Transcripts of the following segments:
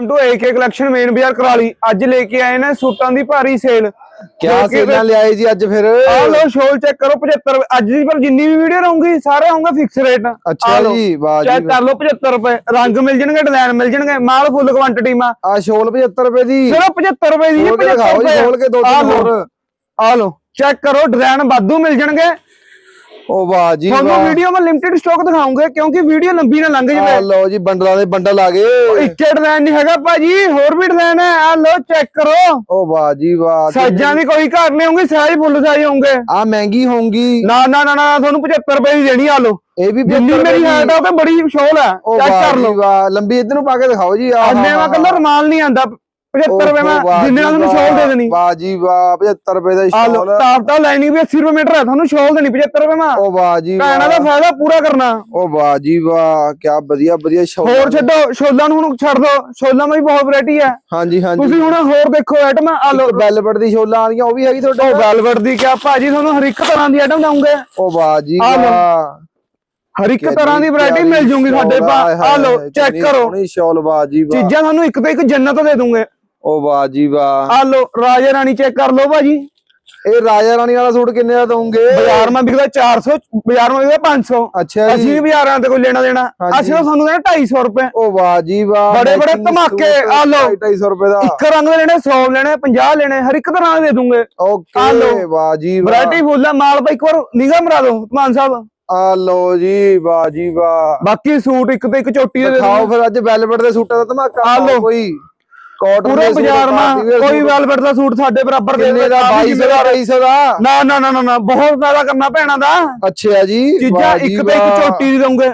To AK collection main ਬਾਜ਼ਾਰ ਕਰਾਲੀ ਅੱਜ ਲੈ ਕੇ ਆਏ ਨੇ ਸੂਟਾਂ ਦੀ ਭਾਰੀ ਸੇਲ ਕਿਆ ਸੇਲਾਂ ਲਿਆਏ ਜੀ ਅੱਜ ਫਿਰ? ਆ ਲੋ ਸ਼ੋਲ ਚੈੱਕ ਕਰੋ 75 ਅੱਜ ਦੀ ਪਰ ਜਿੰਨੀ ਵੀ ਵੀਡੀਓ ਰਹੂਗੀ ਸਾਰੇ ਆਉਂਗਾ ਫਿਕਸ ਰੇਟ ਅੱਛਾ ਜੀ ਵਾਹ ਜੀ ਚੈੱਕ ਕਰ ਲਓ 75 ਰੁਪਏ। ਰੰਗ ਮਿਲ ਜਾਣਗੇ ਡਿਜ਼ਾਈਨ ਮਿਲ ਜਾਣਗੇ ਮਾਲ ਫੁੱਲ ਕੁਆਂਟੀਟੀ ਮਾ। ਆ ਸ਼ੋਲ 75 ਰੁਪਏ ਦੀ। ਸਿਰਫ 75 ਰੁਪਏ ਦੀ ਖੋਲ ਕੇ 75 ਦਿਖਾਓ ਜੀ ਰੁਪਏ। ਖੋਲ ਕੇ ਦੋ ਤਿੰਨ ਹੋਰ। ਆ ਲੋ ਚੈੱਕ ਕਰੋ ਡਿਜ਼ਾਈਨ ਵਾਧੂ ਮਿਲ ਜਾਣਗੇ। ਉਹ ਵਾਹ ਜੀ ਤੁਹਾਨੂੰ ਵੀਡੀਓ ਮੈਂ ਲਿਮਟਿਡ ਸਟਾਕ ਦਿਖਾਉਂਗੇ ਕਿਉਂਕਿ ਵੀਡੀਓ ਲੰਬੀ ਨਾ ਲੰਘ ਆ ਜਾਵੇ ਲਓ ਜੀ ਬੰਡਲਾਂ ਦੇ ਬੰਡਲ ਆ ਗਏ। ਇੱਕੇ ਡਿਜ਼ਾਈਨ ਨਹੀਂ ਹੈਗਾ ਭਾਜੀ ਹੋਰ ਵੀ ਡਿਜ਼ਾਈਨ ਹੈ। ਆ ਲੋ ਚੈੱਕ ਕਰੋ। ਉਹ ਵਾਹ ਜੀ ਵਾਹ ਸਾਈਜ਼ਾਂ ਦੀ ਕੋਈ ਘਰ ਨਹੀਂ ਹੋਊਗੀ ਸਾਈਜ਼ ਫੁੱਲ ਸਾਈਜ਼ ਹੋਣਗੇ ਆ ਮਹਿੰਗੀ ਹੋਊਗੀ। ਨਾ ਨਾ ਨਾ ਨਾ ਤੁਹਾਨੂੰ 75 ਰੁਪਏ ਦੀ ਦੇਣੀ ਆ ਲੋ ਇਹ ਵੀ ਜਿੰਨੀ 75 ਮੇਰੀ ਦੀ। ਆ ਉਹ ਤੇ ਬੜੀ ਸ਼ੋਲ ਹੈ। ਉਹ ਚੈੱਕ ਕਰ ਜੀ ਲੋ ਵਾਹ ਲੰਬੀ ਇੱਧਰ ਨੂੰ ਪਾ ਕੇ ਦਿਖਾਓ ਜੀ ਆ ਅੰਨੇ ਵਾ ਕੱਲਾ ਰਮਾਲ ਨਹੀਂ ਆਂਦਾ। 75 ਰੁਪਏ ਮੈਂ ਜਿੰਨੇ ਨਾਲ ਤੁਹਾਨੂੰ ਸ਼ੋਲ ਦੇ ਦੇਣੀ। ਵਾਹ ਜੀ ਵਾਹ 75 ਰੁਪਏ ਦਾ ਸ਼ੋਲ। ਟਾਪ ਟਾਪ ਲਾਈਨਿੰਗ ਵੀ 80 ਰੁਪਏ ਮੀਟਰ ਹੈ ਤੁਹਾਨੂੰ ਸ਼ੋਲ ਦੇਣੀ 75 ਰੁਪਏ ਮੈਂ। ਉਹ ਵਾਹ ਜੀ ਭੈਣਾਂ ਦਾ ਵਾਹ। ਫਾਇਦਾ ਪੂਰਾ ਕਰਨਾ। ਉਹ ਵਾਹ ਜੀ ਵਾਹ ਕੀ ਵਧੀਆ ਵਧੀਆ ਸ਼ੋਲ ਹੋਰ ਛੱਡੋ ਸ਼ੋਲਾਂ ਨੂੰ ਹੁਣ ਛੱਡ ਦੋ ਸ਼ੋਲਾਂ ਵਿੱਚ ਬਹੁਤ ਵੈਰਾਈਟੀ ਹੈ। ਹਾਂਜੀ ਹਾਂਜੀ। ਤੁਸੀਂ ਹੁਣ ਹੋਰ ਦੇਖੋ ਆਈਟਮ ਆ ਲੋ ਬੈਲਵਟ ਦੀ ਸ਼ੋਲਾਂ ਆ ਰਹੀਆਂ ਉਹ ਵੀ ਹੈਗੀ ਉਹ ਤੁਹਾਡੇ ਵੈਲਵਟ ਦੀ ਕਿਆ ਭਾਜੀ ਤੁਹਾਨੂੰ ਹਰ ਇੱਕ ਤਰ੍ਹਾਂ ਦੀ ਆਈਟਮ ਦਊਂਗੇ। ਉਹ ਵਾਹ ਜੀ। ਵਾਹ। ਹਰ ਇੱਕ ਤਰ੍ਹਾਂ ਦੀ ਵੈਰਾਈਟੀ ਮਿਲ ਜੂਗੀ ਸਾਡੇ ਪਾ ਆ ਲੋ ਚੈੱਕ ਕਰੋ। ਸੋਹਣੀ ਸ਼ਾਲ ਵਾਹ ਜੀ ਵਾਹ। ਚੀਜ਼ਾਂ ਤੁਹਾਨੂੰ ਇੱਕ ਤੋਂ ਇੱਕ ਜੰਨਤ ਦੇ ਦੂੰਗੇ ਉਹ ਵਾਹ ਜੀ ਵਾਹ। ਆ ਲੋ ਰਾਜਾ ਰਾਣੀ ਚੈੱਕ ਕਰ ਲਓ ਭਾਜੀ। ਇਹ ਰਾਜਾ ਰਾਣੀ ਵਾਲਾ ਸੂਟ ਕਿੰਨੇ ਦਾ ਦੋਗੇ ਬਾਜ਼ਾਰ ਮੈਂ ਵਿਕਦਾ 400 ਬਾਜ਼ਾਰ ਮੈਂ ਵਿਕਦਾ 500 ਅੱਛਾ ਅਸੀਂ ਜੀ ਵੀ ਬਾਜ਼ਾਰਾਂ ਤੇ ਕੋਈ ਲੈਣਾ ਦੇਣਾ। ਅਸੀਂ ਸਾਨੂੰ ਦੇਣਾ 250 ਰੁਪਏ। ਉਹ ਵਾਹ ਜੀ ਵਾਹ। ਬੜੇ ਬੜੇ ਧਮਾਕੇ, ਆ ਲਓ। 250 ਰੁਪਏ ਦਾ। ਇੱਕ ਰੰਗ ਦੇ ਲੈਣੇ 100 ਲੈਣੇ 50 ਲੈਣੇ ਹਰ ਇੱਕ ਤਰ੍ਹਾਂ ਦੇ ਦੇ ਦੂੰਗੇ। ਆ ਓਕੇ। ਵਾਹ ਜੀ ਵਾਹ। ਵੈਰਾਈਟੀ ਫੁੱਲ ਹੈ ਮਾਲ ਭਾਈ ਇੱਕ ਵਾਰ ਨਿਗਾਹ ਮਰਾ ਦਿਓ ਮਾਨ ਸਾਹਿਬ। ਆ ਲਓ ਜੀ ਵਾਹ ਜੀ ਵਾਹ। ਬਾਕੀ ਸੂਟ ਇੱਕ ਤੇ ਇੱਕ ਚੋਟੀ ਦੇ ਦੇ ਖਾਓ ਦੂੰਗੇ। ਫਿਰ ਅੱਜ ਵੈਲਵਟ ਦੇ ਸੂਟਾਂ ਦਾ ਧਮਾਕਾ। ਆ। ਕੋਈ ਕਾਟਨ ਪੂਰੇ ਬਾਜ਼ਾਰ ਮਾ ਕੋਈ ਵੈਲਵਟ ਦਾ ਸੂਟ ਸਾਡੇ ਬਰਾਬਰ ਦੇ ਕਿੰਨੇ ਦਾ? 2200 ਦਾ 250 ਦਾ? ਨਾ ਨਾ ਨਾ ਨਾ ਬਹੁਤ ਫਾਇਦਾ ਕਰਨਾ ਭੈਣਾਂ ਦਾ। ਅੱਛਾ ਜੀ ਚੀਜ਼ਾਂ ਇੱਕ ਤੇ ਇੱਕ। ਚੋਟੀ ਦੀ ਦਊਂਗੇ।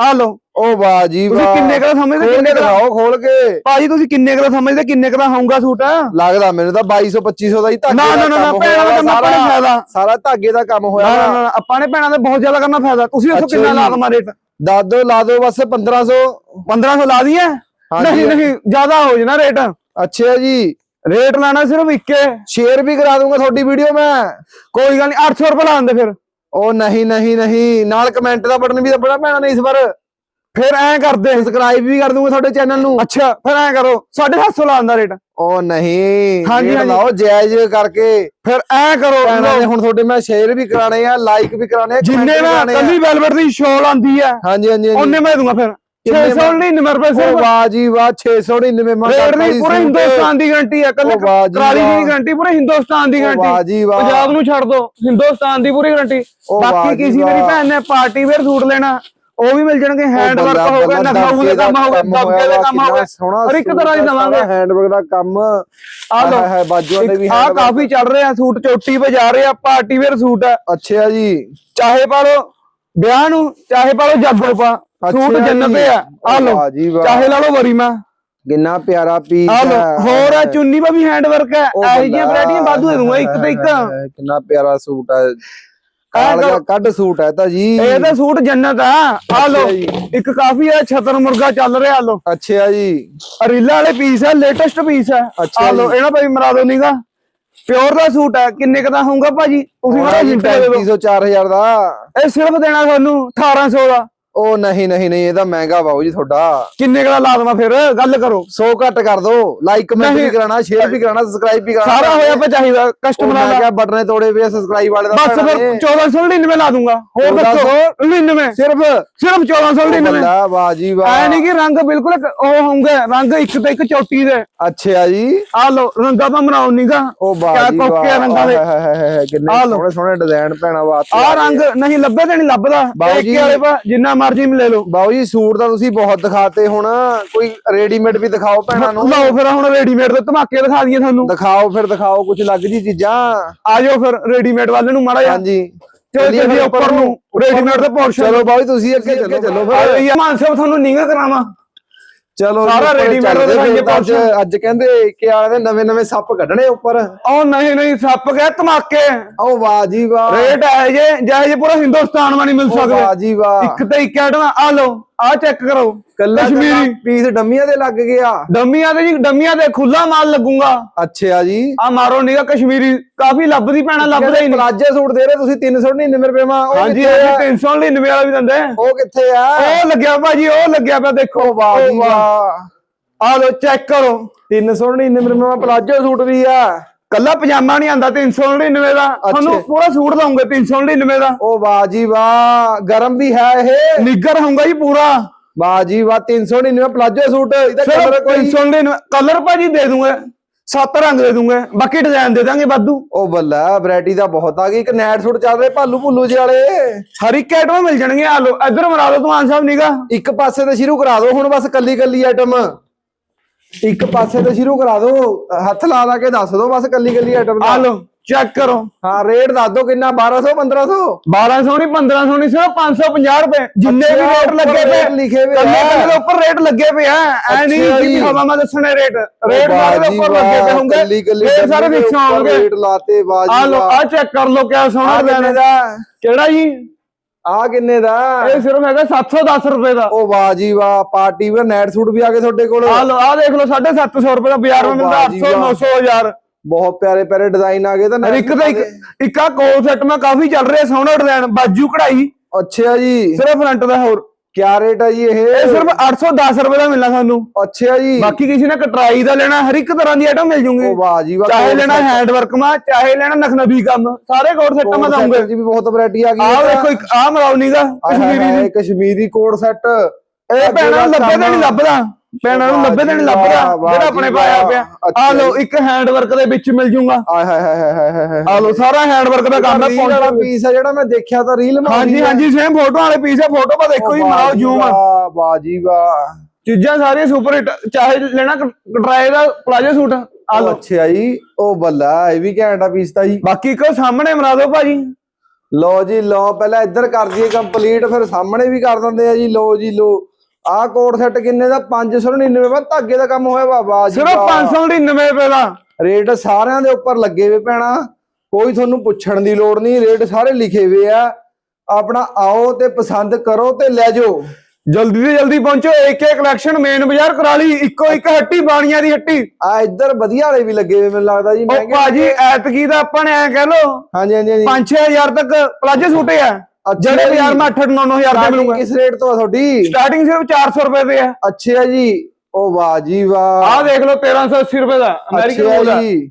ਆ ਲਓ। ਉਹ ਵਾਹ ਜੀ ਤੁਸੀਂ ਵਾਹ। ਕਿੰਨੇ ਕੁ ਦਾ ਸਮਝਦੇ ਕਿੰਨੇ ਕੇ ਕੁ ਦਾ? ਦਿਖਾਓ ਖੋਲ ਕੇ। ਭਾਜੀ ਤੁਸੀਂ ਕਿੰਨੇ ਕੁ ਦਾ ਸਮਝਦੇ ਕਿੰਨੇ ਕੁ ਦਾ ਹੋਊਗਾ ਸੂਟ? ਲੱਗਦਾ ਮੈਨੂੰ ਤਾਂ 2200 2500 ਦਾ ਹੀ ਧਾਗੇ ਨਾ ਦਾ ਨਾ ਨਾ ਭੈਣਾਂ ਦਾ ਕੰਮ ਆਪਾਂ ਨੇ ਫਾਇਦਾ। ਸਾਰਾ ਧਾਗੇ ਦਾ ਕੰਮ ਹੋਇਆ ਨਾ ਨਾ ਆਪਾਂ ਨੇ ਭੈਣਾਂ ਦਾ ਬਹੁਤ ਜ਼ਿਆਦਾ ਕਰਨਾ ਫਾਇਦਾ। ਤੁਸੀਂ ਦੱਸੋ ਕਿੰਨਾ। ਲਾ ਦਮਾ ਰੇਟ? ਦੱਸ ਦਿਓ ਲਾ ਦਿਓ ਬਸ 1500 1500 ਲਾ ਦਈਏ। ਹਾਂਜੀ। ਨਹੀਂ ਨਹੀਂ ਜ਼ਿਆਦਾ ਹੋ ਜਾਣਾ ਰੇਟ ਅੱਛਾ ਜੀ। ਰੇਟ ਲਾਣਾ ਸਿਰਫ ਇੱਕੇ ਸ਼ੇਅਰ ਵੀ ਕਰਾ ਦੂੰਗਾ ਤੁਹਾਡੀ ਵੀਡੀਓ ਮੈਂ। ਕੋਈ ਗੱਲ ਨਹੀਂ 800 ਰੁਪਏ ਲਾਉਂਦੇ ਫਿਰ। ਉਹ ਨਹੀਂ ਨਹੀਂ ਨਹੀਂ। ਨਾਲ ਕਮੈਂਟ ਦਾ ਬਟਨ ਵੀ ਦੱਬਣਾ ਪੈਣਾ ਨਹੀਂ ਇਸ ਵਾਰ। ਫਿਰ ਐਂ ਕਰਦੇ। ਸਬਸਕ੍ਰਾਈਬ ਵੀ ਕਰ ਦੂੰਗਾ ਤੁਹਾਡੇ ਚੈਨਲ ਨੂੰ। ਅੱਛਾ ਫਿਰ ਐਂ ਕਰੋ। 750 ਲਾਉਂਦਾ ਰੇਟ ਉਹ ਨਹੀਂ। ਹਾਂਜੀ, ਰੇਟ ਹਾਂਜੀ। ਲਾਓ ਜਾਇਜ਼ ਕਰਕੇ। ਫਿਰ ਐਂ ਕਰੋ। ਭੈਣਾਂ ਨੇ ਹੁਣ ਤੁਹਾਡੇ ਮੈਂ ਸ਼ੇਅਰ ਵੀ ਕਰਾਣੇ ਆ ਲਾਈਕ ਵੀ ਕਰਾਣੇ ਆ ਜਿੰਨੇ comment ਵੀ ਮੈਂ ਕਰਾਉਣੇ ਆ। ਕੱਲੀ ਵੈਲਵਟ ਦੀ ਸ਼ੋਲ ਆਂਦੀ ਆ ਹਾਂਜੀ ਹਾਂਜੀ ਹਾਂਜੀ। ਉਹਨੇ ਮੈਂ ਦੂੰਗਾ ਫਿਰ। 699 ਰੁਪਏ ਉਹ ਸਿਰਫ ਵਾਹ ਜੀ ਵਾਹ 699 ਮੈਂ ਰੇਟ ਕਰਤਾ ਨਹੀਂ ਜੀ ਪੂਰੇ ਸੂਟ। ਹਿੰਦੁਸਤਾਨ ਦੀ ਗਾਰੰਟੀ ਹੈ ਕੱਲੇ ਉਹ ਵਾਹ ਜੀ ਕਰਾਲੀ ਦੀ ਵਾਹ। ਨਹੀਂ ਗਾਰੰਟੀ ਪੂਰੇ ਹਿੰਦੁਸਤਾਨ ਦੀ ਉਹ ਗਾਰੰਟੀ ਵਾਹ ਜੀ ਵਾਹ ਪੰਜਾਬ ਨੂੰ ਛੱਡ ਦੋ ਹਿੰਦੁਸਤਾਨ ਦੀ ਪੂਰੀ ਗਾਰੰਟੀ ਉਹ ਵਾਹ ਬਾਕੀ ਜੀ ਕਿਸੇ ਮੇਰੀ ਵਾਹ। ਭੈਣ ਨੇ ਪਾਰਟੀ ਵੇਅਰ ਸੂਟ ਲੈਣਾ ਉਹ ਵੀ ਮਿਲ ਜਾਣਗੇ ਹੈਂਡ ਵਰਕ ਬੰਦਾ- ਹੋਊਗਾ ਬੰਦਾ ਨਖਾਊ ਦੇ ਕੰਮ ਹੋਊਗਾ ਹੋਇਆ ਦਬਕੇ ਦੇ ਵਾ, ਕੰਮ ਕਿੰਨਾ ਹੋਊਗਾ ਸੋਹਣਾ ਹਰ ਇੱਕ ਸੂਟ ਤਰ੍ਹਾਂ ਦੀ ਆ, ਦਵਾਂਗੇ। ਸਾਰਾ ਹੈਂਡਵਰਕ ਦਾ ਕੰਮ ਆ ਲਓ ਹੈ ਬਾਜੂਆਂ ਦੇ ਵੀ ਆ handwork। ਕਾਫੀ ਚੱਲ ਰਿਹਾ ਸੂਟ ਚੋਟੀ ਪੇ ਜਾ ਰਹੇ ਪਾਰਟੀ ਵੇਅਰ ਸੂਟ ਹੈ ਅੱਛਾ ਜੀ ਚਾਹੇ ਪਾ ਲਓ ਵਿਆਹ ਨੂੰ ਚਾਹੇ ਪਾ ਲਓ ਜਾਗੋ ਪਾ ਸੂਟ ਅੱਛਾ ਜੰਨਤ ਜੀ। ਆ ਆ ਲਓ ਵਾਹ ਜੀ ਵਾਹ। ਚਾਹੇ ਲਾ ਲਓ ਵਰੀਮਾ ਕਿੰਨਾ ਪਿਆਰਾ ਪੀਸ ਆ ਲਓ ਹੋਰ ਆ ਚੁੰਨੀ ਪਾ ਵੀ ਹੈਂਡ ਵਰਕ ਹੈ ਉਹ ਇਹੋ ਜਿਹੀਆਂ ਬੰਦਾ, ਵੈਰਾਈਟੀਆਂ ਵਾਧੂ ਦੇ ਦੂੰਗਾ ਇੱਕ ਤੇ ਇੱਕ ਕਿੰਨਾ ਪਿਆਰਾ ਸੂਟ ਹੈ ਕਾਲ ਕਰੋ। ਦਾ ਕੱਢ ਸੂਟ ਹੈ ਤਾਂ ਜੀ ਇਹ ਤਾਂ ਸੂਟ ਜੰਨਤ ਆ ਆ ਲਓ ਜੀ। ਇੱਕ ਕਾਫੀ ਹੈ ਛਤਰ ਮੁਰਗਾ ਚੱਲ ਰਿਹਾ ਆ ਲਓ ਅੱਛਾ ਜੀ ਅਰੀਲਾ ਵਾਲੇ ਪੀਸ ਹੈ ਲੇਟੈਸਟ ਪੀਸ ਹੈ ਅੱਛਾ ਆ ਲਓ ਜੀ। ਇਹਨਾਂ ਭਾਈ ਮਰਾ ਦੋ ਨੀਗਾ ਪਿਓਰ ਦਾ ਸੂਟ ਹੈ ਕਿੰਨੇ ਕ ਦਾ ਹੋਊਗਾ ਭਾਜੀ? ਤੁਸੀਂ ਮੇਰਾ ਹਿੰਟ ਦੇ ਦਿਓ। 3500 4000 ਦਾ। ਇਹ ਸਿਰਫ ਦੇਣਾ ਤੁਹਾਨੂੰ 1800 ਦਾ। ਉਹ ਨਹੀਂ ਨਹੀਂ ਨਹੀਂ ਇਹ ਤਾਂ ਮਹਿੰਗਾ ਬਾਊ ਜੀ ਤੁਹਾਡਾ। ਕਿੰਨੇ ਕ ਦਾ ਲਾ ਦਵਾਂ ਫਿਰ? ਗੱਲ ਕਰੋ। 100 ਘੱਟ ਕਰ ਦੋ। Like comment. ਵੀ ਕਰਾਣਾ ਸ਼ੇਅਰ ਵੀ ਕਰਾਣਾ ਸਬਸਕ੍ਰਾਈਬ ਵੀ ਕਰਾਣਾ ਸਾਰਾ ਹੋਇਆ ਪਿਆ ਚਾਹੀਦਾ ਕਸਟਮਰਾਂ ਦਾ ਕਿਹਾ ਬਟਨੇ ਤੋੜੇ ਪਏ ਸਬਸਕ੍ਰਾਈਬ ਵਾਲੇ ਦਾ ਬਸ ਫਿਰ ਨੇ। 1499 ਲਾ ਦੂੰਗਾ। ਹੋਰ ਦੱਸੋ 99 ਸਿਰਫ? ਸਿਰਫ 1499 ਬੱਲਾ ਵਾਹ ਜੀ ਵਾਹ ਐ ਨਹੀਂ ਕਿ ਰੰਗ ਬਿਲਕੁਲ ਉਹ ਹੋਊਗਾ ਰੰਗ ਇੱਕ ਤੇ ਇੱਕ ਚੋਟੀ ਦੇ। ਅੱਛਾ ਜੀ। ਆ ਲਓ ਰੰਗਾ ਪਾ ਬਣਾਉ ਨੀਗਾ ਉਹ ਵਾਹ ਕਿਆ ਜੀ ਕੋਕੇ ਵਾਹ ਰੰਗਾਂ ਦੇ। ਕਿੰਨੇ। ਸੋਹਣੇ ਸੋਹਣੇ ਡਿਜ਼ਾਈਨ ਭੈਣਾ ਵਾਸਤੇ ਆ ਰੰਗ ਨਹੀਂ ਲੱਭੇ ਤੇ ਨਹੀਂ ਲੱਭਦਾ। ਇੱਕ। ਵਾਲੇ ਪਾ ਜਿੰਨਾ ਮਰਜ਼ੀ ਲੈ ਲਓ। ਬਾਊ ਜੀ ਸੂਟ ਤਾਂ ਤੁਸੀਂ ਬਹੁਤ ਦਿਖਾਤੇ ਹੁਣ। ਕੋਈ ਰੈਡੀਮੇਡ ਵੀ ਦਿਖਾਓ ਭੈਣਾਂ ਨੂੰ। ਲਓ ਫਿਰ ਹੁਣ ਰੈਡੀਮੇਡ ਦੇ ਧਮਾਕੇ ਦਿਖਾ ਦਈਏ ਤੁਹਾਨੂੰ। ਦਿਖਾਓ ਫਿਰ ਦਿਖਾਓ ਕੁਝ ਲੱਗ ਜੀ ਚੀਜ਼ਾਂ। ਆ ਜਾਓ ਫਿਰ ਰੈਡੀਮੇਡ ਵਾਲੇ ਨੂੰ ਮਾੜਾ ਹਾਂਜੀ। ਚਲੋ ਫਿਰ ਉੱਪਰ ਨੂੰ। ਰੈਡੀਮੇਡ ਦੇ ਪੋਰਸ਼ਨ ਚਲੋ ਬਾਊ ਜੀ ਤੁਸੀਂ ਅੱਗੇ ਚੱਲੋ ਚੱਲੋ ਫਿਰ। ਮਾਨਸਾ ਤੁਹਾਨੂੰ ਨੀਗਾ ਕਰਾਵਾਂ। ਚਲੋ ਸਾਰਾ readymade ਚੱਲਦੇ ਦਿਖਾਈਏ ਅੱਜ। ਅੱਜ ਕਹਿੰਦੇ ਕਿ ਆਲੇ ਦੇ ਨਵੇਂ ਨਵੇਂ ਸੱਪ ਕੱਢਣੇ ਉੱਪਰ। ਉਹ ਨਹੀਂ ਨਹੀਂ ਸੱਪ ਗਏ ਧਮਾਕੇ? ਓ ਵਾਹ ਜੀ ਵਾਹ। ਰੇਟ ਹੈ ਜੇ ਜਿਹੇ ਜੇ ਪੂਰਾ ਹਿੰਦੁਸਤਾਨ ਮਾ ਨਹੀਂ ਮਿਲ ਓ ਵਾਹ ਸਕਦੇ ਜੀ ਵਾਹ। ਇੱਕ ਤੇ ਇੱਕ ਆਈਟਮ ਆ ਲਓ। ਆ ਚੈੱਕ ਕਰੋ। ਕੱਲਾ ਕਸ਼ਮੀਰੀ। ਪੀਸ ਡੰਮੀਆਂ ਦੇ ਲੱਗ ਗਿਆ। ਡੰਮੀਆਂ ਦੇ ਜੀ ਡੰਮੀਆਂ ਦੇ ਖੁੱਲਾ ਮਾਲ ਲੱਗੂਗਾ। ਅੱਛਾ ਜੀ। ਆ ਮਾਰੋ ਨੀਗਾ ਕਸ਼ਮੀਰੀ ਕਾਫੀ ਲੱਭਦੀ ਪੈਣਾ ਲੱਭਦਾ ਹੀ ਨਹੀਂ। ਪਲਾਜੇ ਸੂਟ ਦੇ ਰਹੇ ਤੁਸੀਂ 399 ਰੁਪਏ ਮਾ ਉਹ ਹਾਂਜੀ? ਹਾਂਜੀ 399 ਵਾਲਾ ਵੀ ਦਿੰਦੇ ਉਹ ਕਿੱਥੇ ਆ? ਉਹ ਲੱਗਿਆ ਭਾਜੀ ਉਹ ਲੱਗਿਆ ਪਿਆ ਦੇਖੋ। ਵਾਹ ਵਾਹ। ਆ ਲੋ ਚੈੱਕ ਕਰੋ। 399 ਰੁਪਏ ਪਲਾਜੋ ਸੂਟ ਵੀ ਆ। ਕੱਲਾ ਪਜਾਮਾ ਨਹੀਂ ਆਂਦਾ 399 ਦਾ। ਤੁਹਾਨੂੰ ਪੂਰਾ ਸੂਟ ਦਊਂਗੇ 399 ਦਾ। ਉਹ ਵਾਹ ਜੀ ਵਾਹ ਗਰਮ ਵੀ ਹੈ ਇਹ। ਨਿੱਗਰ ਹੋਊਗਾ ਜੀ ਪੂਰਾ। ਵਾਹ ਜੀ ਵਾਹ 399 ਪਲਾਜੋ ਸੂਟ ਇਹਦਾ ਕਲਰ ਕੋਈ 399 ਕਲਰ ਭਾਜੀ ਦੇ ਦੂੰਗੇ ਸੱਤ ਰੰਗ ਦੇ ਦੂੰਗੇ ਬਾਕੀ ਡਿਜ਼ਾਈਨ ਦੇ ਦਾਂਗੇ ਵਾਧੂ। ਉਹ ਬੱਲਾ ਵੈਰਾਈਟੀ ਦਾ ਬਹੁਤ ਆ ਗਈ ਇੱਕ ਨੈਟ ਸੂਟ ਚੱਲ ਰਿਹਾ ਭਾਲੂ ਭੁੱਲੂ ਜਿਹੇ ਵਾਲੇ। ਹਰ ਇੱਕ ਆਈਟਮ ਮਿਲ ਜਾਣਗੇ ਆ ਲੋ ਇੱਧਰ ਮਰਾ ਦੋ ਤੁਮਾਨ ਸਾਹਿਬ ਨੀਗਾ ਇੱਕ ਪਾਸੇ ਤੇ ਸ਼ੁਰੂ ਕਰਾ ਦਿਓ ਹੁਣ ਬਸ ਕੱਲੀ ਕੱਲੀ ਆਈਟਮ ਇੱਕ ਪਾਸੇ ਤੇ ਸ਼ੁਰੂ ਕਰਾ ਦਿਓ ਹੱਥ ਲਾ ਲਾ ਕੇ ਦੱਸ ਦਿਓ ਬਸ ਕੱਲੀ ਕੱਲੀ ਆਈਟਮ ਆ ਲੋ ਚੈੱਕ ਕਰੋ। ਹਾਂ ਰੇਟ ਦੱਸ ਦਿਓ ਕਿੰਨਾ 1200 1500 1200 ਨਹੀਂ 1500 ਨਹੀਂ ਸਿਰਫ 550 ਰੁਪਏ। ਜਿੰਨੇ ਵੀ ਰੇਟ ਲੱਗੇ ਪਏ ਲਿਖੇ ਹੋਏ ਕੱਲੇ। ਕੱਲੇ ਦੇ ਉੱਪਰ ਰੇਟ ਲੱਗੇ ਪਏ ਆ। ਐ ਨਹੀਂ ਕਿ। ਹਵਾ ਮੈਂ ਦੱਸਣੇ ਰੇਟ ਰੇਟ ਸਾਰੇ ਦੇ ਉੱਪਰ ਲੱਗੇ ਪਏ ਹੋਣਗੇ। ਕੱਲੀ ਕੱਲੀ ਸਾਰੇ ਉੱਪਰ ਹੋਣਗੇ ਰੇਟ ਲਾਤੇ ਵਾਹ ਆ ਆ ਚੈੱਕ ਕਰ ਲੋ ਕਿਆ ਸੋਹਣਾ design ਦਾ। ਕਿਹੜਾ ਜੀ? ਆ ਕਿੰਨੇ ਦਾ? ਇਹ ਸਿਰਫ ਹੈਗਾ 710 ਰੁਪਏ ਦਾ। ਉਹ ਵਾਹ ਜੀ ਵਾਹ ਪਾਰਟੀ ਵੇਅਰ ਨੈਟ ਸੂਟ ਵੀ ਆ ਗਏ ਤੁਹਾਡੇ ਕੋਲ। ਆ ਲੋ ਆ ਦੇਖ ਲੋ 750 ਰੁਪਏ ਦਾ ਬਾਜ਼ਾਰ ਵਿੱਚ ਮਿਲਦਾ ਵਾਹ ਜੀ 800 ਵਾਹ। 900 1000 ਬਹੁਤ ਪਿਆਰੇ ਪਿਆਰੇ ਡਿਜ਼ਾਈਨ ਆ ਗਏ ਤਾਂ ਇੱਕ ਤਾਂ ਇੱਕ ਇੱਕ ਆ ਕੋਲ ਸੈੱਟ ਮੈਂ ਕਾਫੀ ਚੱਲ ਰਿਹਾ ਸੋਹਣਾ ਡਿਜ਼ਾਈਨ ਬਾਜੂ ਕਢਾਈ। ਅੱਛਾ ਜੀ। ਸਿਰਫ ਫਰੰਟ ਦਾ ਹੋਰ। ਕਿਆ ਰੇਟ ਹੈ ਜੀ ਇਹ? ਇਹ ਸਿਰਫ 810 ਰੁਪਏ ਦਾ ਮਿਲਣਾ ਸਾਨੂੰ। ਅੱਛਾ ਜੀ। ਬਾਕੀ ਕਿਸੇ ਨੇ ਕਟਰਾਈ ਦਾ ਲੈਣਾ ਹਰ ਇੱਕ ਤਰ੍ਹਾਂ ਦੀ ਆਈਟਮ ਮਿਲ ਜੂਗੀ। ਉਹ ਵਾਹ ਜੀ ਵਾਹ ਚਾਹੇ ਲੈਣਾ ਹੈਂਡ ਵਰਕ ਮਾ ਚਾਹੇ ਲੈਣਾ ਨਖਨਬੀ ਕੰਮ ਸਾਰੇ ਕੋਡ ਸੈੱਟ ਮੈਂ ਦਊਂਗਾ ਜੀ ਵੀ ਬਹੁਤ ਵੈਰਾਈਟੀ ਆ ਗਈ। ਆਹ ਵੇਖੋ ਇੱਕ ਆਹ ਮਰਾਉਣੀ ਦਾ ਕਸ਼ਮੀਰੀ ਕਸ਼ਮੀਰੀ ਕੋਟ ਸੈੱਟ ਇਹ ਨੂੰ ਲੱਭੇ ਤੇ ਨਹੀਂ ਲੱਭਦਾ। ਭੈਣਾਂ ਨੂੰ ਲੱਭੇ ਤੇ ਨਹੀਂ ਲੱਭਦਾ ਵਾਹ ਜਿਹੜਾ ਆਪਣੇ। ਪਾਇਆ ਪਿਆ। ਆ ਲੋ ਇੱਕ ਹੈਂਡ ਵਰਕ ਦੇ ਵਿੱਚ ਮਿਲ ਜੂਗਾ। ਆਏ ਹਾਏ ਹਾਏ ਹਾਏ ਹਾਏ ਆ ਲੋ ਸਾਰਾ ਹੈਂਡ ਵਰਕ ਦਾ ਕੰਮ ਹੈ ਰੀਲ ਵਾਲਾ ਪੀਸ ਆ ਜਿਹੜਾ ਮੈਂ ਦੇਖਿਆ ਤਾਂ ਰੀਲ ਮਾ ਹਾਂਜੀ ਹਾਂਜੀ ਸੇਮ ਫੋਟੋ ਵਾਲੇ ਪੀਸ ਹੈ ਫੋਟੋ ਪਾ ਦੇਖੋ ਜੀ ਮਰਾਓ ਜੂਮ ਵਾਹ ਵਾਹ ਜੀ ਵਾਹ। ਚੀਜ਼ਾਂ ਸਾਰੀਆਂ ਸੁਪਰ ਹਿੱਟ ਚਾਹੇ ਲੈਣਾ ਕਟਰਾਏ ਦਾ ਪਲਾਜੋ ਸੂਟ ਆ ਲੋ ਅੱਛਾ ਜੀ ਉਹ ਬੱਲਾ ਇਹ ਵੀ ਘੈਂਟ ਆ ਪੀਸ ਤਾਂ ਜੀ। ਬਾਕੀ ਕੋ ਸਾਹਮਣੇ ਮਰਾ ਦਿਓ ਭਾਜੀ। ਲਓ ਜੀ ਲਓ ਪਹਿਲਾਂ ਇੱਧਰ ਕਰ ਦਈਏ ਕੰਪਲੀਟ ਫਿਰ ਸਾਹਮਣੇ ਵੀ ਕਰ ਦਿੰਦੇ ਆ ਜੀ ਲਓ ਜੀ ਲਓ। ਆਹ ਕੋਟ ਸੈੱਟ ਕਿੰਨੇ ਦਾ? 599 ਬਾ ਧਾਗੇ ਦਾ ਕੰਮ ਹੋਇਆ ਬਾਬਾ ਜੀ ਸਿਰਫ 599 ਰੁਪਏ ਦਾ। ਰੇਟ ਸਾਰਿਆਂ ਦੇ ਉੱਪਰ ਲੱਗੇ ਵੇ ਪੈਣਾ ਕੋਈ ਤੁਹਾਨੂੰ ਪੁੱਛਣ ਦੀ ਲੋੜ ਨਹੀਂ ਰੇਟ ਸਾਰੇ ਲਿਖੇ ਹੋਏ ਆ। ਆਪਣਾ ਆਓ ਤੇ ਪਸੰਦ ਕਰੋ ਤੇ ਲੈ ਜਾਓ। ਜਲਦੀ ਤੋਂ ਜਲਦੀ ਪਹੁੰਚੋ ਏਕੇ ਕਲੈਕਸ਼ਨ ਮੇਨ ਬਾਜ਼ਾਰ ਕਰਾਲੀ ਇੱਕੋ ਇੱਕ ਹੱਟੀ ਬਾਣੀਆਂ ਦੀ ਹੱਟੀ। ਆ ਇੱਧਰ ਵਧੀਆ ਵਾਲੇ ਵੀ ਲੱਗੇ ਹੋਏ ਮੈਨੂੰ ਲੱਗਦਾ ਜੀ ਉਹ ਮਹਿੰਗੇ ਭਾਜੀ ਐਤਕੀ ਦਾ ਆਪਾਂ ਨੇ ਐ ਕਹਿ ਲੋ ਹਾਂਜੀ ਹਾਂਜੀ ਹਾਂਜੀ। 5-6000 ਤੱਕ ਪਲਾਜੋ ਸੂਟੇ ਆ। ਜਿਹੜੇ ਜੀ। ਬਾਜ਼ਾਰ ਮੈਂ 8-9000 ਦੇ Starting ਮਿਲੂਗਾ। ਕਿਸ ਰੇਟ ਤੋਂ ਆ ਤੁਹਾਡੀ? ਸਟਾਰਟਿੰਗ ਸਿਰਫ 400 ਰੁਪਏ ਦੇ ਆ। ਅੱਛਾ ਜੀ। ਉਹ ਵਾਹ ਜੀ ਵਾਹ। ਆਹ ਦੇਖ ਲਓ 1380 ਰੁਪਏ ਦਾ। ਅਮਰੀਕਨ ਜੀ।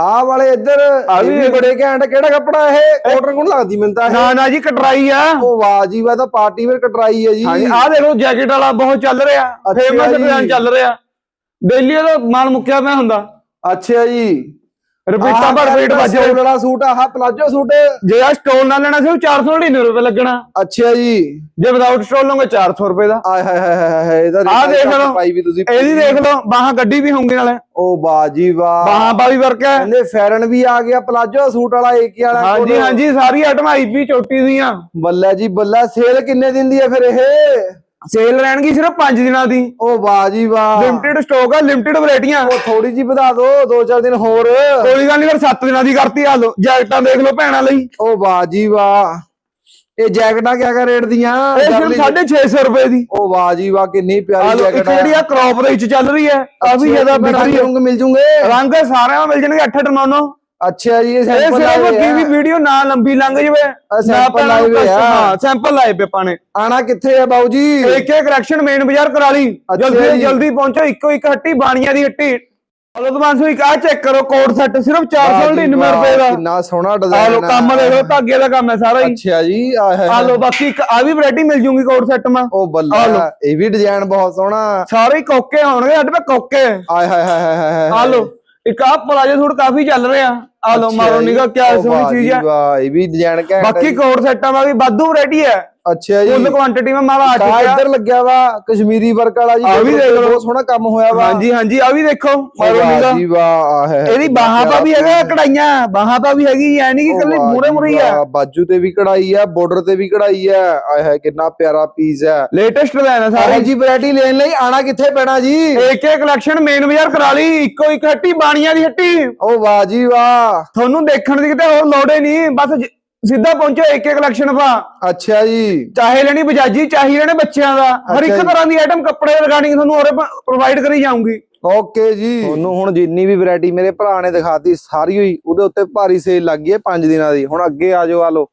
ਆਹ ਵਾਲੇ ਇੱਧਰ ਇਹ ਵੀ ਵੀ ਬੜੇ ਘੈਂਟ। ਕਿਹੜਾ ਕੱਪੜਾ ਇਹ? ਕਾਟਨ ਕੋਣ ਲੱਗਦੀ ਮੈਨੂੰ ਤਾਂ ਇਹ? ਨਾ ਨਾ ਜੀ ਕਟਰਾਈ ਆ। ਉਹ ਵਾਹ ਜੀ ਵਾਹ ਤਾਂ ਪਾਰਟੀ ਵੇਅਰ ਕਟਰਾਈ ਹੈ ਜੀ। ਆਹ ਦੇਖ ਲਓ ਜੈਕਟ ਵਾਲਾ ਬਹੁਤ ਚੱਲ ਰਿਹਾ। ਫੇਮਸ। ਡਿਜ਼ਾਈਨ ਚੱਲ ਰਿਹਾ। ਡੇਲੀ ਉਹਦਾ ਮਾਲ ਮੁੱਕਿਆ ਪਿਆ ਹੁੰਦਾ। ਅੱਛਾ ਜੀ। ਰਿਪੀਟਾਂ ਪਰ ਰੇਟ ਵੱਜ ਰਿਹਾ ਵਾਲਾ ਸੂਟ ਆਹ ਪਲਾਜੋ ਸੂਟ। ਜੇ ਆ ਸਟੋਲ ਨਾਲ ਲੈਣਾ ਸਿਰਫ 499 ਰੁਪਏ ਲੱਗਣਾ। ਅੱਛਾ ਜੀ। ਜੇ ਵਿਦਆਊਟ ਸਟੋਲ ਲਓਗੇ 400 ਰੁਪਏ ਦਾ। ਆਏ ਹਾਏ ਹਾਏ ਹਾਏ ਇਹਦਾ ਆਹ rate ਦੇਖ ਲਓ। ਪਾਈ ਵੀ ਤੁਸੀਂ ਇਹਦੀ ਦੇਖ ਲਓ ਬਾਹਾਂ ਗੱਡੀ ਵੀ ਹੋਊਗੀ ਨਾਲੇ। ਉਹ ਵਾਹ ਜੀ ਵਾਹ। ਬਾਹਾਂ ਪਾ ਵੀ ਵਰਕ ਹੈ। ਕਹਿੰਦੇ ਫੈਰਨ ਵੀ ਆ ਗਿਆ ਪਲਾਜੋ ਸੂਟ ਵਾਲਾ ਏਕੀ ਵਾਲਾ ਹਾਂਜੀ। ਹਾਂਜੀ ਸਾਰੀ ਆਈਟਮ ਆਈਪੀ ਚੋਟੀ ਦੀਆਂ। ਬੱਲਾ ਜੀ ਬੱਲਾ ਸੇਲ ਕਿੰਨੇ ਦਿਨ ਦੀ ਹੈ ਫਿਰ ਇਹ? ਸੇਲ ਰਹਿਣਗੀ ਸਿਰਫ 5 ਦਿਨਾਂ ਦੀ। ਉਹ ਵਾਹ ਜੀ ਵਾਹ। ਲਿਮਟਿਡ ਸਟਾਕ ਆ ਲਿਮਟਿਡ ਵੈਰਾਈਟੀਆਂ ਉਹ ਥੋੜੀ ਜੀ ਵਧਾ ਦਿਓ ਦੋ ਚਾਰ ਦਿਨ ਹੋਰ। ਕੋਈ ਗੱਲ ਨਹੀਂ ਫਿਰ 7 ਦਿਨਾਂ ਦੀ ਕਰਤੀ ਆ ਲੋ ਜੈਕਟਾਂ ਦੇਖ ਲਓ ਭੈਣਾਂ ਲਈ। ਉਹ ਵਾਹ ਜੀ ਵਾਹ। ਇਹ ਜੈਕਟਾਂ ਕਿਆ ਕਿਆ ਰੇਟ ਦੀਆਂ? ਇਹ ਸਿਰਫ 650 ਰੁਪਏ ਦੀ। ਉਹ ਵਾਹ ਜੀ ਵਾਹ ਕਿੰਨੀ ਆ ਪਿਆਰੀ ਜੈਕਟ ਜਿਹੜੀ ਆ ਕ੍ਰੌਪ ਦੇ ਵਿੱਚ ਚੱਲ ਰਹੀ ਹੈ ਕਾਫੀ ਜ਼ਿਆਦਾ ਹੈ। ਰੰਗ ਮਿਲ ਜੂਗੇ? ਰੰਗ ਸਾਰਿਆਂ ਮਿਲ ਜਾਣਗੇ 8 8 9 9 ਅੱਛਾ ਜੀ ਇਹ ਇਹ ਸੈਂਪਲ ਸਿਰਫ ਆਏ ਆ। ਵੀਡੀਓ ਨਾ ਲੰਬੀ ਲੰਘ ਜਵੇ sample ਲਾਏ ਹੋਏ ਆ। ਹਾਂ ਸੈਂਪਲ ਲਾਏ ਪੇ ਪਾਣੇ ਆਣਾ ਕਿੱਥੇ ਆ ਬਾਊ ਜੀ? ਏਕੇ ਕਰੈਕਸ਼ਨ ਮੇਨ ਬਾਜ਼ਾਰ ਕਰਾਲੀ ਜਲਦੀ ਤੋਂ ਜੀ। ਜਲਦੀ ਪਹੁੰਚੋ ਇੱਕੋ ਇੱਕ ਹੱਟੀ ਬਾਣੀਆਂ ਦੀ ਹੱਟੀ। ਹਲੋ ਦਮਾਨਸੋ ਇੱਕ ਆ ਚੈੱਕ ਕਰੋ ਕੋਡ ਸੈੱਟ ਸਿਰਫ 499 ਰੁਪਏ ਦਾ। ਕਿੰਨਾ ਸੋਹਣਾ ਡਿਜ਼ਾਈਨ ਲੋ ਕੰਮ ਲੈ ਲਓ ਧਾਗੇ ਦਾ ਕੰਮ ਹੈ ਸਾਰਾ ਹੀ। ਅੱਛਾ ਜੀ ਆ ਹੈ। ਆ ਲੋ ਬਾਕੀ ਇੱਕ ਆ ਵੀ ਵੈਰਾਈਟੀ ਮਿਲ ਜੂਗੀ ਕੋਡ ਸੈੱਟ ਮਾ। ਉਹ ਲਓ। ਬੱਲਾ ਇਹ ਵੀ ਡਿਜ਼ਾਈਨ ਬਹੁਤ ਸੋਹਣਾ। ਸਾਰੇ ਹੀ ਕੋਕੇ ਹੋਣਗੇ ਸਾਡੇ ਪੇ ਕੋਕੇ। ਆਏ ਹਾਏ ਹਾਏ ਹਾਏ ਹਾਏ ਲੋ ਇੱਕ ਆ ਪਲਾਜੋ ਸੂਟ ਕਾਫੀ ਚੱਲ ਰਿਹਾ। ਆ ਲੋ ਮਾਰੋ ਨਿਗਾ ਕੀ ਸੋਹਣੀ ਚੀਜ਼ ਹੈ। ਵਾਹ ਇਹ ਵੀ ਡਿਜ਼ਾਈਨ ਘੈਂਟ ਬਾਕੀ। ਕੋਡ ਸੈੱਟਾਂ ਦਾ ਵੀ ਵਾਧੂ ਵੈਰਾਈਟੀ ਹੈ। ਅੱਛਾ ਜੀ। ਫੁੱਲ ਕੁਆਂਟੀਟੀ ਮੈਂ ਮਾਲ ਆ ਆ ਚੁੱਕਿਆ। ਇੱਧਰ ਲੱਗਿਆ ਵਾ ਕਸ਼ਮੀਰੀ ਵਰਕ ਵਾਲਾ ਜੀ ਆ ਵੀ ਦੇਖ ਲਓ। ਸੋਹਣਾ ਕੰਮ ਹੋਇਆ ਵਾ। ਹਾਂਜੀ ਹਾਂਜੀ ਆ ਵੀ ਦੇਖੋ ਮਾਰੋ ਨਿਗਾ ਜੀ ਵਾਹ ਆ ਹੈ ਇਹਦੀ ਬਾਹਾਂ ਪਾ ਵੀ ਹੈਗਾ ਕਢਾਈਆਂ ਬਾਹਾਂ ਪਾ ਵੀ ਹੈਗੀ ਐ ਨਹੀਂ ਕਿ ਕੱਲੀ ਮੂਰੇ ਮੂਰੇ ਆ। ਬਾਜੂ ਤੇ ਵੀ ਕਢਾਈ ਆ ਬਾਰਡਰ ਤੇ ਵੀ ਕਢਾਈ ਆ। ਆਏ ਹੈ ਕਿੰਨਾ ਪਿਆਰਾ ਪੀਸ ਹੈ। ਲੇਟੈਸਟ ਹੈ ਸਾਰੇ। ਜੀ ਵੈਰਾਈਟੀ ਲੈਣ ਲਈ ਆਣਾ ਕਿੱਥੇ ਪੈਣਾ ਜੀ? ਏਕੇ ਕਲੈਕਸ਼ਨ ਮੇਨ ਬਾਜ਼ਾਰ ਕਰਾਲੀ ਇੱਕੋ ਇੱਕ ਹੱਟੀ ਬਾਣੀਆਂ ਦੀ ਹੱਟੀ। ਉਹ ਵਾਹ ਜੀ ਵਾਹ। ਤੁਹਾਨੂੰ ਦੇਖਣ ਦੀ ਕਿਤੇ ਹੋਰ ਲੋੜ ਹੀ ਨਹੀਂ ਬਸ ਜ- ਸਿੱਧਾ ਪਹੁੰਚੋ ਏਕੇ ਕਲੈਕਸ਼ਨ ਪਾ ਅੱਛਾ ਜੀ। ਚਾਹੇ ਲੈਣੀ ਬਜਾਜੀ ਚਾਹੇ ਲੈਣੇ ਬੱਚਿਆਂ ਦਾ। ਹਰ ਅੱਛਾ ਇੱਕ ਜੀ। ਤਰ੍ਹਾਂ ਦੀ ਆਈਟਮ ਕੱਪੜੇ ਰਿਗਾਰਡਿੰਗ ਤੁਹਾਨੂੰ ਹੋਰ ਪ੍ਰੋਵਾਈਡ ਕਰੀ ਜਾਊਂਗੀ। ਓਕੇ ਜੀ। ਤੁਹਾਨੂੰ ਹੁਣ ਜਿੰਨੀ ਵੀ ਵੈਰਾਈਟੀ ਮੇਰੇ ਭਰਾ ਨੇ ਦਿਖਾਤੀ ਸਾਰੀ ਹੋਈ ਉਹਦੇ ਉੱਤੇ ਭਾਰੀ ਸੇਲ ਲੱਗ ਗਈ ਹੈ 5 ਦਿਨਾਂ ਦੀ। ਹੁਣ ਅੱਗੇ ਆ ਜਾਓ ਆ ਲੋ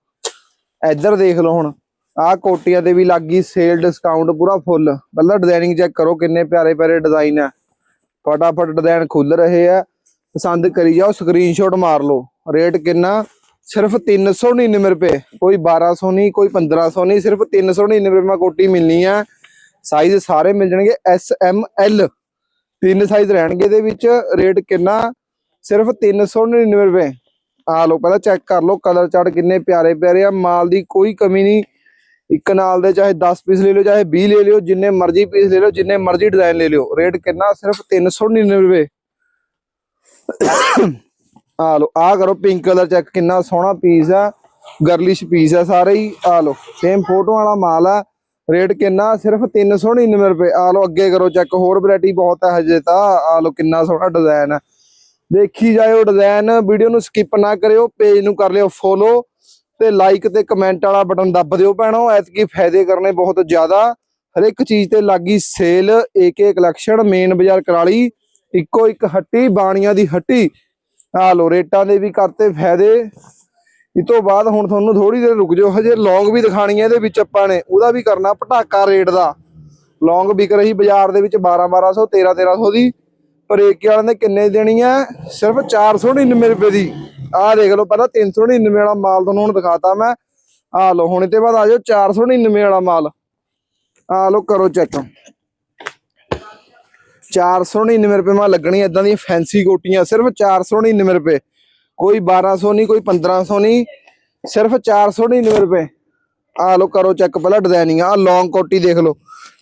ਇੱਧਰ ਦੇਖ ਲਓ ਹੁਣ। ਆਹ ਕੋਟੀਆਂ ਤੇ ਵੀ ਲੱਗੀ ਸੇਲ ਡਿਸਕਾਊਂਟ ਪੂਰਾ ਫੁੱਲ ਪਹਿਲਾਂ ਡਿਜ਼ਾਈਨਿੰਗ ਚੈੱਕ ਕਰੋ ਕਿੰਨੇ ਪਿਆਰੇ ਪਿਆਰੇ ਡਿਜ਼ਾਈਨ ਆ ਫਟਾਫਟ ਡਿਜ਼ਾਈਨ ਖੁੱਲ ਰਹੇ ਆ ਪਸੰਦ ਕਰੀ ਜਾਓ ਸਕਰੀਨਸ਼ਾਟ ਮਾਰ ਲਓ। ਰੇਟ ਕਿੰਨਾ? ਸਿਰਫ 399 ਰੁਪਏ। ਕੋਈ 1200 ਨਹੀਂ, ਕੋਈ 1500 ਨਹੀਂ, ਸਿਰਫ 399 ਰੁਪਏ ਮਾ ਕੋਟੀ ਮਿਲਣੀ ਆ। ਸਾਈਜ਼ ਸਾਰੇ ਮਿਲ ਜਾਣਗੇ ਐਸ ਐਮ ਐਲ ਤਿੰਨ ਸਾਈਜ਼ ਰਹਿਣਗੇ ਇਹਦੇ ਵਿੱਚ। ਰੇਟ ਕਿੰਨਾ? ਸਿਰਫ 399 ਰੁਪਏ। ਆ ਲਓ, ਪਹਿਲਾਂ ਚੈੱਕ ਕਰ ਲਓ ਕਲਰ ਚਾਰਟ ਕਿੰਨੇ ਪਿਆਰੇ ਪਿਆਰੇ ਆ। ਮਾਲ ਦੀ ਕੋਈ ਕਮੀ ਨਹੀਂ। ਇੱਕ ਨਾਲ ਦੇ ਚਾਹੇ 10 ਪੀਸ ਲੈ ਲਿਓ, ਚਾਹੇ 20 ਲੈ ਲਿਓ, ਜਿੰਨੇ ਮਰਜ਼ੀ ਪੀਸ ਲੈ ਲਿਓ, ਜਿੰਨੇ ਮਰਜ਼ੀ ਡਿਜ਼ਾਈਨ ਲੈ ਲਿਓ। ਰੇਟ ਕਿੰਨਾ? ਸਿਰਫ 399 ਰੁਪਏ। ਆ ਲਓ, ਆ ਕਰੋ ਪਿੰਕ ਕਲਰ ਚੈੱਕ ਕਿੰਨਾ ਸੋਹਣਾ ਪੀਸ ਆ। ਗਰਲਿਸ਼ ਪੀਸ ਆ, ਸਾਰੇ ਹੀ। ਆ ਲਓ ਸੇਮ ਫੋਟੋ ਵਾਲਾ ਮਾਲ ਆ। ਰੇਟ ਕਿੰਨਾ? ਸਿਰਫ 399 ਰੁਪਏ। ਆ ਲਓ, ਅੱਗੇ ਕਰੋ ਚੈੱਕ ਹੋਰ ਵੈਰਾਈਟੀ ਬਹੁਤ ਹੈ ਹਜੇ ਤਾਂ। ਆ ਲਓ, ਕਿੰਨਾ ਸੋਹਣਾ ਡਿਜ਼ਾਈਨ ਆ। ਦੇਖੀ ਜਾਇਓ ਡਿਜ਼ਾਈਨ ਵੀਡੀਓ ਨੂੰ ਸਕਿਪ ਨਾ ਕਰਿਓ ਪੇਜ ਨੂੰ ਕਰ ਲਿਓ ਫੋਲੋ ਤੇ ਲਾਈਕ ਤੇ ਕਮੈਂਟ ਵਾਲਾ ਬਟਨ ਦੱਬ ਦਿਓ ਭੈਣੋ। ਐਤਕੀ ਫਾਇਦੇ ਕਰਨੇ ਬਹੁਤ ਜ਼ਿਆਦਾ। ਹਰ ਇੱਕ ਚੀਜ਼ ਤੇ ਲੱਗੀ ਸੇਲ ਏਕੇ ਕਲੈਕਸ਼ਨ ਮੇਨ ਬਾਜ਼ਾਰ ਕਰਾਲੀ। ਇੱਕੋ ਇੱਕ ਹੱਟੀ, ਬਾਣੀਆਂ ਦੀ ਹੱਟੀ। ਆ ਲੋ ਰੇਟਾਂ ਦੇ ਵੀ ਕਰਤੇ ਫਾਇਦੇ। ਇਸ ਤੋਂ ਬਾਅਦ ਹੁਣ ਤੁਹਾਨੂੰ ਥੋੜੀ ਦੇਰ ਰੁਕ ਜਾਓ, ਹਜੇ ਲੌਂਗ ਵੀ ਦਿਖਾਣੀ ਹੈ ਇਹਦੇ ਵਿੱਚ ਆਪਾਂ ਨੇ। ਉਹਦਾ ਵੀ ਕਰਨਾ ਪਟਾਕਾ ਰੇਟ ਦਾ। ਲੌਂਗ ਵਿਕ ਰਹੀ ਬਾਜ਼ਾਰ ਦੇ ਵਿੱਚ 12 1200 13 1300 ਦੀ। ਪਰ ਏਕੇ ਵਾਲਿਆਂ ਨੇ ਕਿੰਨੇ ਦੇਣੀ ਹੈ? ਸਿਰਫ 499 ਰੁਪਏ ਦੀ। ਆਹ ਦੇਖ ਲਓ, ਪਹਿਲਾਂ 399 ਵਾਲਾ ਮਾਲ ਤੁਹਾਨੂੰ ਹੁਣ ਦਿਖਾਤਾ ਮੈਂ। ਆ ਲਓ, ਹੁਣ ਇਹ ਤੋਂ ਬਾਅਦ ਆ ਜਾਓ 499 ਵਾਲਾ ਮਾਲ। ਆ ਲਓ, ਕਰੋ ਚੈੱਕ। 499 ਰੁਪਏ ਮਾ ਲੱਗਣੀ ਇਦਾਂ ਦੀਆਂ ਫੈਂਸੀ ਕੋਟੀਆਂ, ਸਿਰਫ 499 ਰੁਪਏ। ਕੋਈ 1200 ਨਹੀਂ, ਕੋਈ 1500 ਨਹੀਂ, ਸਿਰਫ 499 ਰੁਪਏ। ਆ ਲਓ, ਕਰੋ ਚੈੱਕ ਪਹਿਲਾਂ ਡਿਜ਼ਾਈਨਿੰਗ ਆ ਲੌਂਗ ਕੋਟੀ ਦੇਖ ਲਓ।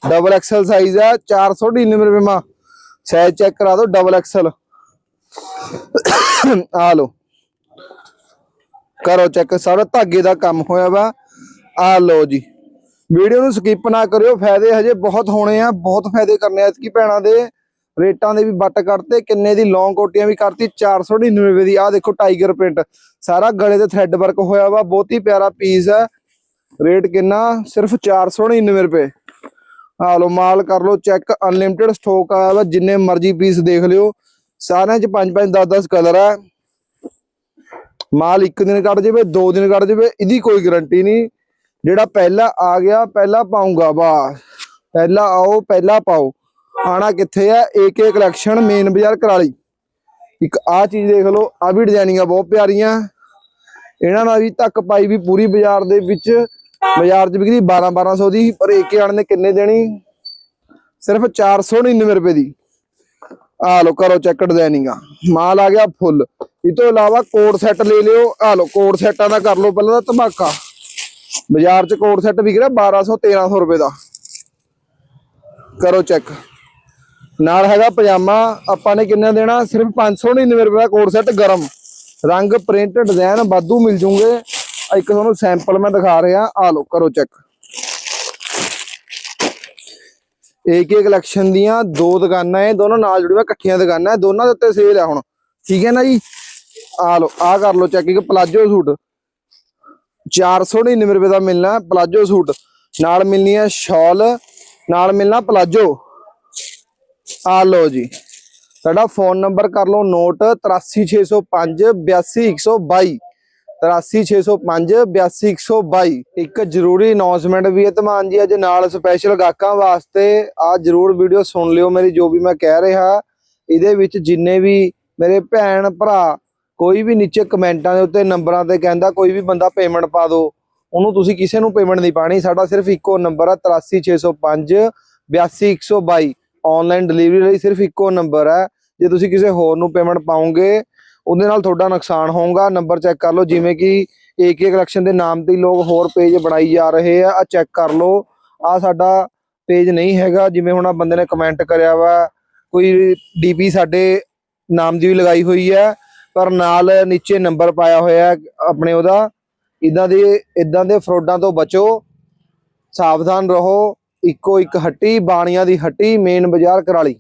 ਡਬਲ ਐਕਸਲ ਸਾਈਜ਼ ਆ 499 ਰੁਪਏ ਮਾ। ਸਾਈਜ਼ ਚੈੱਕ ਕਰਾ ਦਿਓ ਡਬਲ ਐਕਸਲ ਆ ਲੋ ਕਰੋ ਚੈੱਕ ਸਾਰਾ ਧਾਗੇ ਦਾ ਕੰਮ ਹੋਇਆ ਵਾ। ਆ ਲਓ ਜੀ। ਵੀਡੀਓ ਨੂੰ ਸਕਿਪ ਨਾ ਕਰਿਓ, ਫਾਇਦੇ ਹਜੇ ਬਹੁਤ ਹੋਣੇ ਆ, ਬਹੁਤ ਫਾਇਦੇ ਕਰਨੇ ਆ, ਇਤਕੀ ਭੈਣਾਂ ਦੇ। ਰੇਟਾਂ ਦੇ ਵੀ ਬੱਟ ਕੱਢਤੇ, ਕਿੰਨੇ ਦੀ ਲੌਂਗ ਕੋਟੀਆਂ ਵੀ ਕਰਤੀ 499 ਰੁਪਏ ਦੀ। ਆ ਦੇਖੋ ਟਾਈਗਰ ਪ੍ਰਿੰਟ ਸਾਰਾ ਗਲੇ ਤੇ ਥ੍ਰੈਡ ਵਰਕ ਹੋਇਆ ਵਾ, ਬਹੁਤ ਹੀ ਪਿਆਰਾ ਪੀਸ ਹੈ। ਰੇਟ ਕਿੰਨਾ? ਸਿਰਫ 499 ਰੁਪਏ। ਆ ਲਓ, ਮਾਲ ਕਰ ਲਓ ਚੈੱਕ ਅਨਲਿਮਿਟਿਡ ਸਟਾਕ ਆਇਆ ਵਾ, ਜਿੰਨੇ ਮਰਜ਼ੀ ਪੀਸ ਦੇਖ ਲਿਓ। ਸਾਰਿਆਂ ਚ 5 5 10 10 ਕਲਰ ਹੈ। ਮਾਲ ਇੱਕ ਦਿਨ ਕੱਢ ਜਾਵੇ, ਦੋ ਦਿਨ ਕੱਢ ਜਾਵੇ, ਇਹਦੀ ਕੋਈ ਗਾਰੰਟੀ ਨਹੀਂ। ਜਿਹੜਾ ਪਹਿਲਾ ਆ ਗਿਆ, ਪਹਿਲਾ ਪਾਉਂਗਾ ਬਸ ਪਹਿਲਾ ਆਓ, ਪਹਿਲਾ ਪਾਓ। ਆਣਾ ਕਿੱਥੇ ਆ? ਏਕੇ ਕਲੈਕਸ਼ਨ ਮੇਨ ਬਾਜ਼ਾਰ ਕਰਾਲੀ। ਇੱਕ ਆ ਚੀਜ਼ ਦੇਖ ਲਓ ਆ ਵੀ ਡਿਜ਼ਾਈਨਿੰਗਾਂ ਬਹੁਤ ਪਿਆਰੀਆਂ। ਇਹਨਾਂ ਨਾਲ ਵੀ ਤੱਕ ਪਾਈ ਵੀ ਪੂਰੀ ਬਾਜ਼ਾਰ ਦੇ ਵਿੱਚ। ਬਾਜ਼ਾਰ 'ਚ ਵਿਕਦੀ 12 1200 ਦੀ, ਪਰ ਏਕੇ ਵਾਲੇ ਨੇ ਕਿੰਨੇ ਦੇਣੀ? ਸਿਰਫ 499 ਰੁਪਏ ਦੀ। ਆ ਲਓ, ਕਰੋ ਚੈੱਕ ਡਿਜ਼ਾਈਨਿੰਗਾਂ ਮਾਲ ਆ ਗਿਆ ਫੁੱਲ। ਇਹ ਤੋਂ ਇਲਾਵਾ ਕੋਡ ਸੈੱਟ ਲੈ ਲਿਓ। ਆ ਲਓ, ਕੋਡ ਸੈੱਟਾਂ ਦਾ ਕਰ ਲਓ ਪਹਿਲਾਂ ਤਾਂ ਧਮਾਕਾ। ਬਾਜ਼ਾਰ 'ਚ ਕੋਡ ਸੈੱਟ ਵਿਕ ਰਿਹਾ 1200 1300 ਰੁਪਏ ਦਾ। ਕਰੋ ਚੈੱਕ ਨਾਲ ਹੈਗਾ ਪਜਾਮਾ, ਆਪਾਂ ਨੇ ਕਿੰਨਾ ਦੇਣਾ? ਸਿਰਫ 599 ਰੁਪਏ ਦਾ ਕੋਡ ਸੈੱਟ ਗਰਮ। ਰੰਗ ਪ੍ਰਿੰਟ ਡਿਜ਼ਾਈਨ ਬਾਦੂ ਮਿਲ ਜੂਗੇ। ਇੱਕ ਤੁਹਾਨੂੰ ਸੈਂਪਲ ਮੈਂ ਦਿਖਾ ਰਿਹਾ। ਆ ਲਓ, ਕਰੋ ਚੈੱਕ ਏਕੇ ਕਲੈਕਸ਼ਨ ਦੀਆਂ ਦੋ ਦੁਕਾਨਾਂ ਐ, ਦੋਨੋਂ ਨਾਲ ਜੁੜੀਆਂ ਇਕੱਠੀਆਂ ਦੁਕਾਨਾਂ ਐ, ਦੋਨਾਂ ਦੇ ਉੱਤੇ ਸੇਲ ਆ ਹੁਣ। ਠੀਕ ਹੈ ਨਾ ਜੀ? ਆ ਲਓ, ਆ ਕਰ ਲਓ ਚੈੱਕ ਇੱਕ ਪਲਾਜੋ ਸੂਟ 499 ਰੁਪਏ ਦਾ ਮਿਲਣਾ ਪਲਾਜੋ ਸੂਟ ਨਾਲ ਮਿਲਣੀ ਹੈ ਸ਼ਾਲ ਨਾਲ ਮਿਲਣਾ ਪਲਾਜੋ ਆ ਲਓ ਜੀ। ਸਾਡਾ ਫੋਨ ਨੰਬਰ ਕਰ ਲਓ, ਨੋਟ 83605 82122 83605 82122 ਇੱਕ ਜ਼ਰੂਰੀ ਅਨਾਉਂਸਮੈਂਟ ਵੀ ਹੈ ਧਮਾਨ ਜੀ, ਅੱਜ ਨਾਲ ਸਪੈਸ਼ਲ ਗਾਹਕਾਂ ਵਾਸਤੇ ਆ ਜਰੂਰ ਵੀਡੀਓ ਸੁਣ ਲਿਓ ਮੇਰੀ, ਜੋ ਵੀ ਮੈਂ ਕਹਿ ਰਿਹਾ। ਇਹਦੇ ਵਿੱਚ ਜਿੰਨੇ ਵੀ ਮੇਰੇ ਭੈਣ ਭਰਾ, ਕੋਈ ਵੀ ਨੀਚੇ ਕਮੈਂਟਾਂ ਦੇ ਉੱਤੇ ਨੰਬਰਾਂ ਤੇ ਕਹਿੰਦਾ ਕੋਈ ਵੀ ਬੰਦਾ ਪੇਮੈਂਟ ਪਾ ਦਿਓ ਉਹਨੂੰ ਤੁਸੀਂ ਕਿਸੇ ਨੂੰ ਪੇਮੈਂਟ ਨਹੀਂ ਪਾਣੀ। ਸਾਡਾ ਸਿਰਫ ਇੱਕੋ ਨੰਬਰ ਆ 83605 82122 ਆਨਲਾਈਨ ਡਿਲੀਵਰੀ ਲਈ ਸਿਰਫ ਇੱਕੋ ਨੰਬਰ ਹੈ। ਜੇ ਤੁਸੀਂ ਕਿਸੇ ਹੋਰ ਨੂੰ ਪੇਮੈਂਟ ਪਾਉਂਗੇ ਉਹਦੇ ਨਾਲ ਤੁਹਾਡਾ ਨੁਕਸਾਨ ਹੋਊਗਾ। ਨੰਬਰ ਚੈੱਕ ਕਰ ਲਓ, ਜਿਵੇਂ ਕਿ ਏਕੇ ਕਲੈਕਸ਼ਨ ਦੇ ਨਾਮ ਤੇ ਲੋਕ ਹੋਰ ਪੇਜ ਬਣਾਈ ਜਾ ਰਹੇ ਆ। ਆ ਚੈੱਕ ਕਰ ਲਓ। ਆ ਸਾਡਾ ਪੇਜ ਨਹੀਂ ਹੈਗਾ। ਜਿਵੇਂ ਹੁਣ ਆ ਬੰਦੇ ਨੇ ਕਮੈਂਟ ਕਰਿਆ ਵਾ, ਕੋਈ ਡੀਪੀ ਸਾਡੇ ਨਾਮ ਦੀ ਵੀ ਲਗਾਈ ਹੋਈ ਹੈ, ਪਰ ਨਾਲ ਨੀਚੇ ਨੰਬਰ ਪਾਇਆ ਹੋਇਆ ਆਪਣੇ ਉਹਦਾ। ਇਦਾਂ ਦੇ ਇਦਾਂ ਦੇ ਫਰੋਡਾਂ ਤੋਂ ਬਚੋ। ਸਾਵਧਾਨ ਰਹੋ। ਇੱਕੋ ਇੱਕ ਹੱਟੀ ਬਾਣੀਆਂ ਦੀ ਹੱਟੀ ਮੇਨ ਬਾਜ਼ਾਰ ਕਰਾਲੀ।